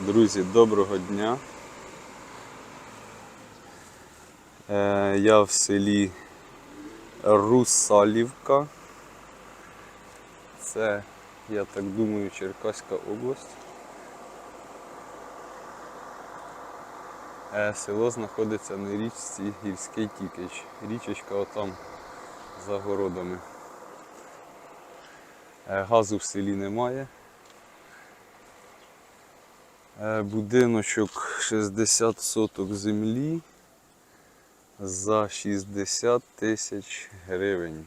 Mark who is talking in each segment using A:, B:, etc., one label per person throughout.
A: Друзі, доброго дня. Е, я в селі Русалівка. Це, я так думаю, Черкаська область. Е, село знаходиться на річці Гірський Тікич. Річечка отам за городами. Е, газу в селі немає. Е, Будиночок 60 соток землі за 60 тисяч гривень.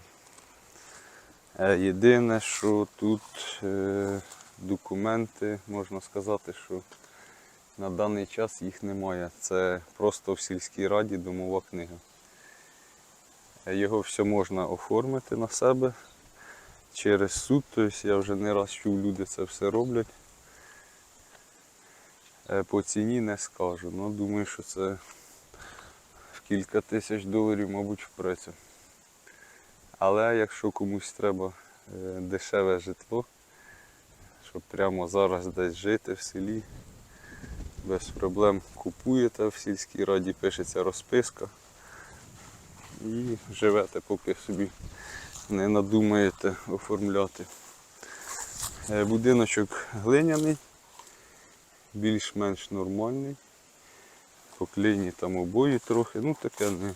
A: Е, Єдине, що тут е, документи, можна сказати, що на даний час їх немає. Це просто в сільській раді домова книга. Його все можна оформити на себе через суд. Тобто я вже не раз чув, люди це все роблять. Е, По ціні не скажу. Ну, думаю, що це в кілька тисяч доларів, мабуть, впреться. Але якщо комусь треба е, дешеве житло, щоб прямо зараз десь жити в селі, без проблем купуєте в сільській раді, пишеться розписка і живете, поки собі не надумаєте оформляти. Е, Будиночок глиняний більш-менш нормальний. По кліні там обої трохи, ну таке не,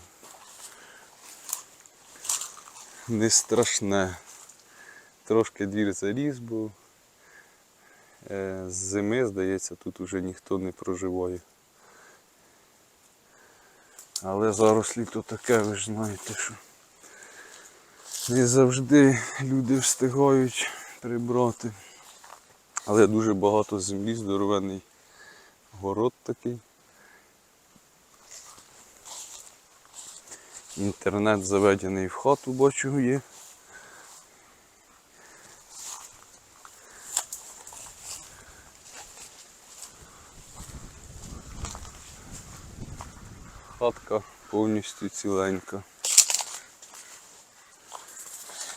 A: не страшне. Трошки двір заріс, бо е, з зими, здається, тут уже ніхто не проживає. Але зарослі то таке, ви ж знаєте, що не завжди люди встигають прибрати. Але дуже багато землі, здоровенний город такий. Інтернет заведений в хату, бачу, є. Хатка повністю ціленька.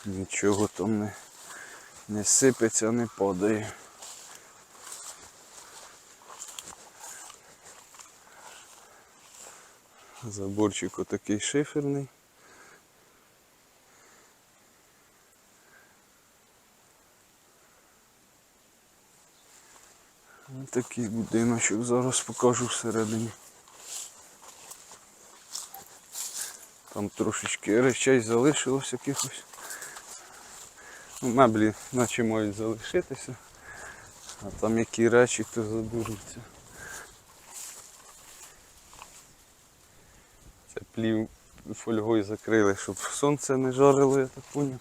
A: Нічого там не, не сипеться, не падає. Заборчик отакий шиферний. Ось Такий будиночок зараз покажу всередині. Там трошечки речей залишилось якихось. Ну, меблі наче мають залишитися, а там які речі то заберуться. Плів фольгою закрили, щоб сонце не жарило, я так поняв.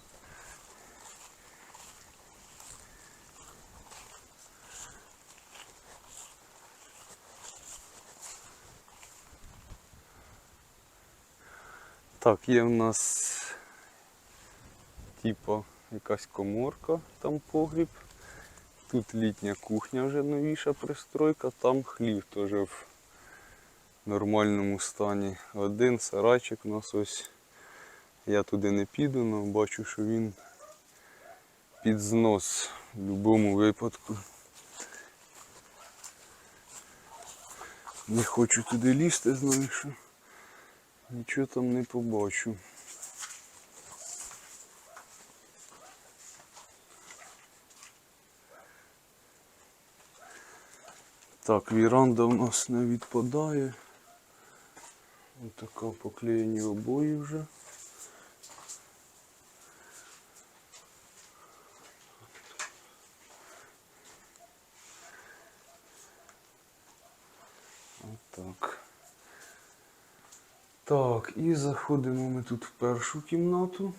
A: Так, є в нас типу якась коморка, там погріб. Тут літня кухня вже новіша пристройка, там хлів теж в нормальному стані. Один сарайчик у нас ось. Я туди не піду, але бачу, що він під знос в будь-якому випадку. Не хочу туди лізти, знаю, що нічого там не побачу. Так, віранда в нас не відпадає. Така поклеєні обої вже. Отак. Так, і заходимо ми тут в першу кімнату.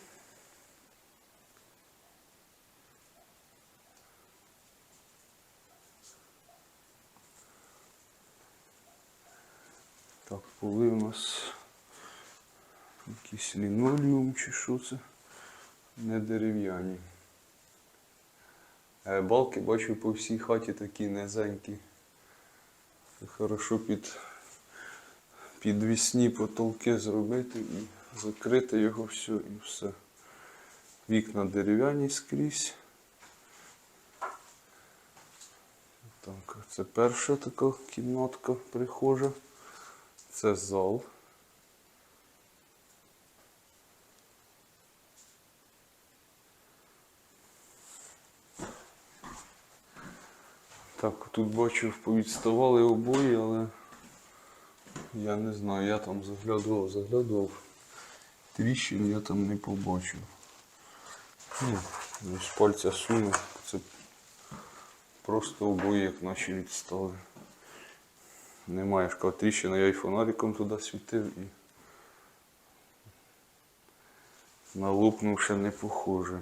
A: Так, поли у нас якийсь лінолеум чи що це? Не дерев'яні. Е, Балки бачу по всій хаті такі низенькі. Хорошо під підвісні потолки зробити і закрити його все і все. Вікна дерев'яні скрізь. Так. Це перша така кімнатка прихожа. Це зал. Так, тут бачу, повідставали обої, але я не знаю, я там заглядував, заглядував. Тріщин я там не побачив. Ну, з пальця суну. Це просто обої як наші відстали. Немає ж тріщина, я і фонариком туди світив і налупнувши не похоже.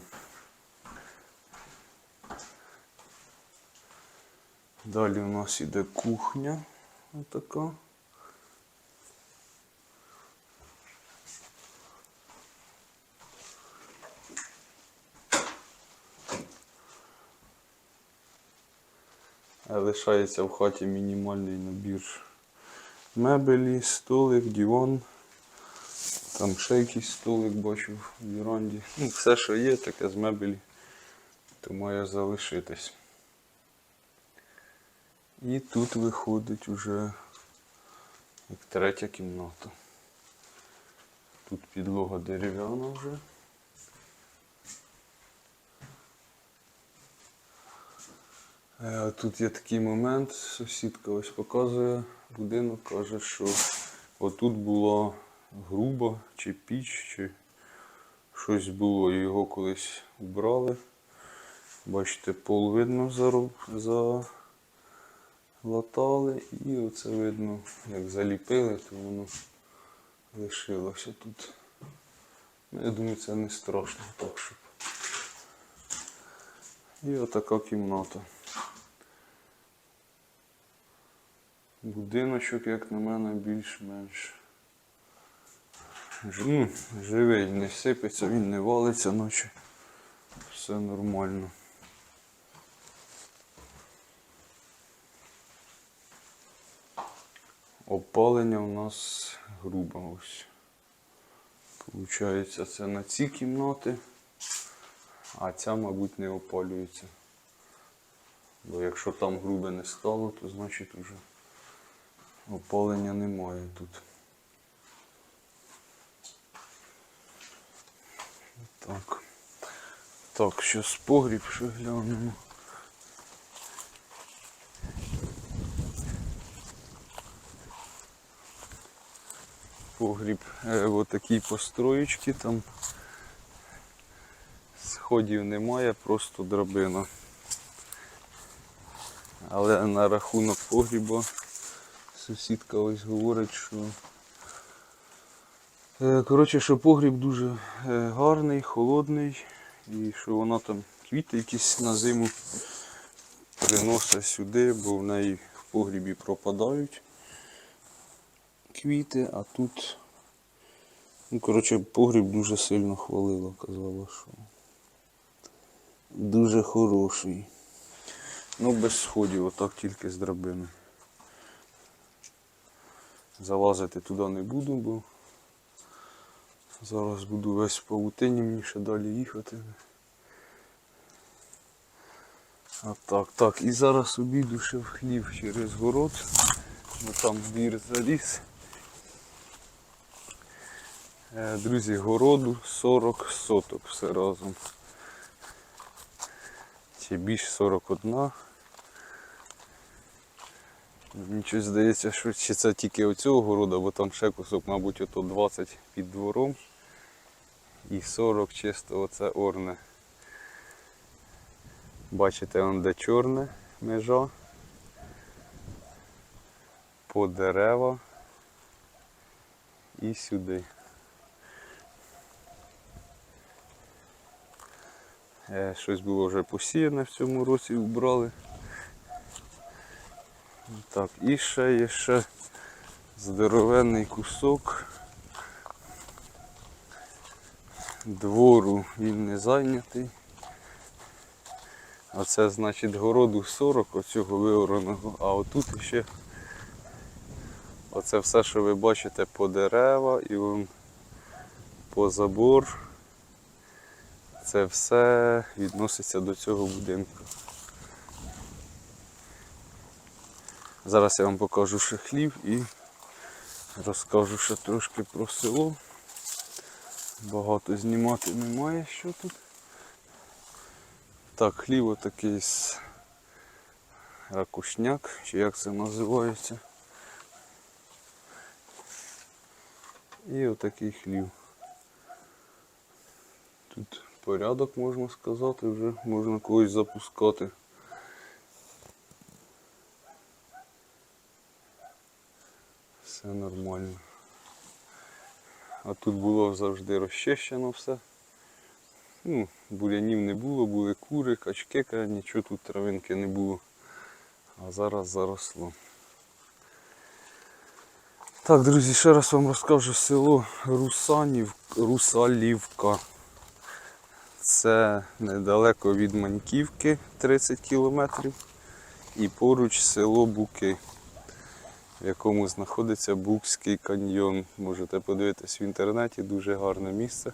A: Далі у нас іде кухня отака. Лишається в хаті мінімальний набір мебелі, столик, диван. Там ще якийсь столик бачу в віранді. Ну, все, що є, таке з мебелі, то має залишитись. І тут виходить уже як третя кімната. Тут підлога дерев'яна вже. Тут є такий момент, сусідка ось показує будинок, каже, що отут була груба чи піч, чи щось було, його колись убрали. Бачите, пол видно зароб- залатали і оце видно, як заліпили, то воно лишилося тут. Ну, я думаю, це не страшно так, щоб. І отака кімната. Будиночок, як на мене, більш-менш ну, живий, не сипеться, він не валиться, наче все нормально. Опалення у нас грубе ось. Получається, це на ці кімнати, а ця, мабуть, не опалюється. Бо якщо там грубе не стало, то значить вже опалення немає тут. Так. Так, щось погріб ще глянемо. Погріб е, отакі построєчки там. Сходів немає, просто драбина. Але на рахунок погріба сусідка ось говорить, що е, коротше, що погріб дуже е, гарний, холодний і що вона там квіти якісь на зиму приносить сюди, бо в неї в погрібі пропадають квіти, а тут, ну, коротше, погріб дуже сильно хвалила, казала, що дуже хороший. Ну, без сходів, отак тільки з драбини. Залазити туди не буду, бо зараз буду весь в павутині, мені ще далі їхати. А так, так, і зараз обіду ще в хлів через город, бо там двір заліз. Е, Друзі, городу 40 соток все разом. Чи більш 41. Щось здається, що чи це тільки оцього города, бо там ще кусок, мабуть, ото 20 під двором. І 40 чисто оце орне. Бачите, он де чорне межа. По дерева і сюди. Е, Щось було вже посіяне в цьому році, вбрали. Так, і ще є ще здоровенний кусок двору, він не зайнятий. Оце значить городу 40 оцього виораного, а отут ще оце все, що ви бачите по дерева і вон по забор. Це все відноситься до цього будинку. Зараз я вам покажу ще хлів і розкажу ще трошки про село. Багато знімати немає що тут. Так, хлів отакий ракушняк, чи як це називається. І отакий хлів. Тут порядок можна сказати, вже можна когось запускати. Все нормально. А тут було завжди розчищено все. Ну, бурянів не було, були кури, качки, нічого тут травинки не було. А зараз заросло. Так, друзі, ще раз вам розкажу село Русанів, Русалівка. Це недалеко від Маньківки 30 кілометрів. І поруч село Буки, в якому знаходиться Букський каньйон. Можете подивитись в інтернеті, дуже гарне місце.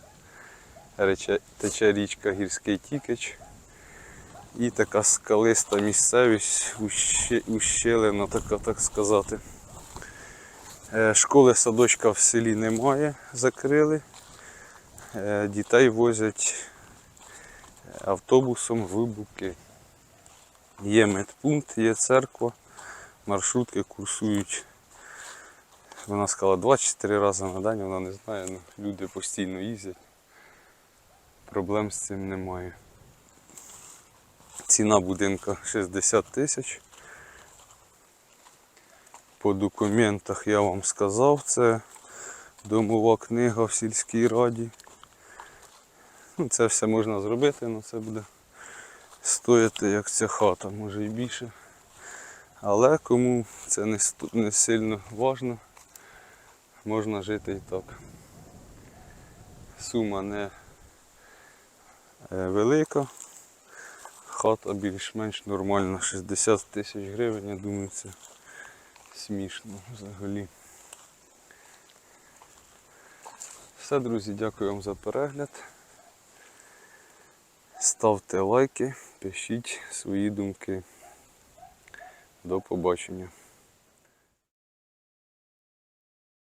A: Тече річка Гірський Тікич. І така скалиста місцевість, ущелина, така, так сказати. Е, Школи садочка в селі немає, закрили. Е, Дітей возять автобусом в. Є медпункт, є церква, маршрутки курсують. Вона сказала 24 рази на день, вона не знає, ну, люди постійно їздять. Проблем з цим немає. Ціна будинка 60 тисяч. По документах я вам сказав, це домова книга в сільській раді. Ну, це все можна зробити, але це буде стояти як ця хата, може і більше. Але кому це не, не сильно важно, можна жити і так. Сума не е, велика. Хата більш-менш нормальна, 60 тисяч гривень, я думаю, це смішно взагалі. Все, друзі, дякую вам за перегляд. Ставте лайки, пишіть свої думки. До побачення.